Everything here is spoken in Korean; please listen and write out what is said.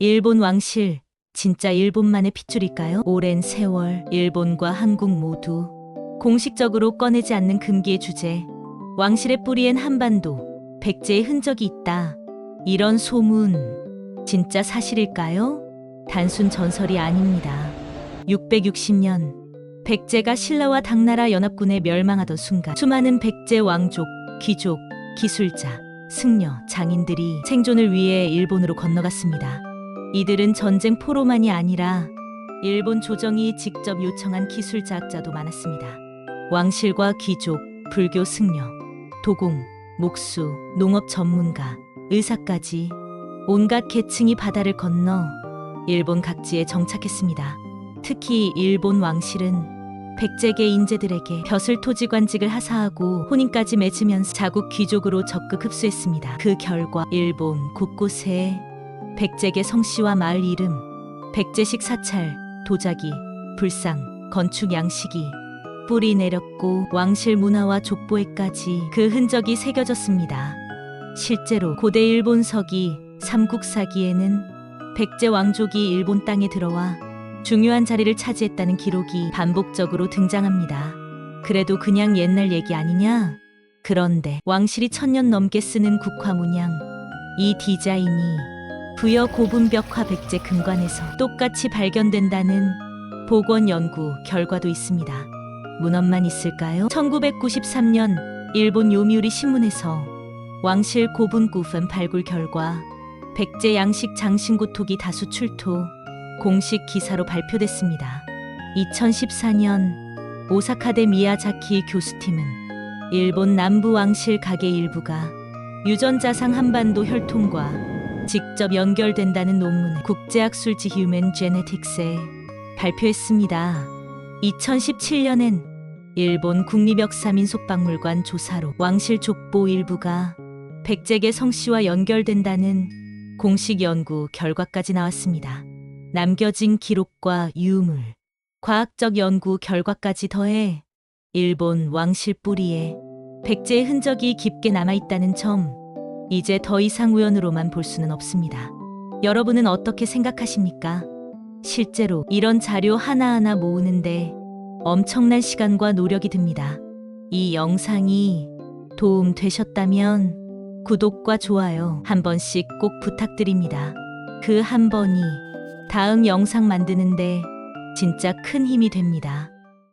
일본 왕실, 진짜 일본만의 핏줄일까요? 오랜 세월, 일본과 한국 모두 공식적으로 꺼내지 않는 금기의 주제. 왕실의 뿌리엔 한반도, 백제의 흔적이 있다. 이런 소문, 진짜 사실일까요? 단순 전설이 아닙니다. 660년, 백제가 신라와 당나라 연합군에 멸망하던 순간, 수많은 백제 왕족, 귀족, 기술자, 승려, 장인들이 생존을 위해 일본으로 건너갔습니다. 이들은 전쟁 포로만이 아니라 일본 조정이 직접 요청한 기술 자학자도 많았습니다. 왕실과 귀족, 불교 승려, 도공, 목수, 농업 전문가, 의사까지 온갖 계층이 바다를 건너 일본 각지에 정착했습니다. 특히 일본 왕실은 백제계 인재들에게 벼슬 토지 관직을 하사하고 혼인까지 맺으면서 자국 귀족으로 적극 흡수했습니다. 그 결과 일본 곳곳에 백제계 성씨와 마을 이름, 백제식 사찰, 도자기, 불상, 건축 양식이 뿌리 내렸고 왕실 문화와 족보에까지 그 흔적이 새겨졌습니다. 실제로 고대 일본 서기 삼국사기에는 백제 왕족이 일본 땅에 들어와 중요한 자리를 차지했다는 기록이 반복적으로 등장합니다. 그래도 그냥 옛날 얘기 아니냐? 그런데 왕실이 천년 넘게 쓰는 국화 문양 이 디자인이 부여 고분벽화 백제 금관에서 똑같이 발견된다는 복원 연구 결과도 있습니다. 문헌만 있을까요? 1993년 일본 요미우리 신문에서 왕실 고분구fen 발굴 결과 백제 양식 장신구톡이 다수 출토 공식 기사로 발표됐습니다. 2014년 오사카대 미야자키 교수팀은 일본 남부 왕실 가게 일부가 유전자상 한반도 혈통과 직접 연결된다는 논문을 국제학술지 휴먼 제네틱스에 발표했습니다. 2017년엔 일본 국립역사민 속박물관 조사로 왕실 족보 일부가 백제계 성씨와 연결된다는 공식 연구 결과까지 나왔습니다. 남겨진 기록과 유물, 과학적 연구 결과까지 더해 일본 왕실 뿌리에 백제의 흔적이 깊게 남아있다는 점, 이제 더 이상 우연으로만 볼 수는 없습니다. 여러분은 어떻게 생각하십니까? 실제로 이런 자료 하나하나 모으는데 엄청난 시간과 노력이 듭니다. 이 영상이 도움 되셨다면 구독과 좋아요 한 번씩 꼭 부탁드립니다. 그 한 번이 다음 영상 만드는데 진짜 큰 힘이 됩니다.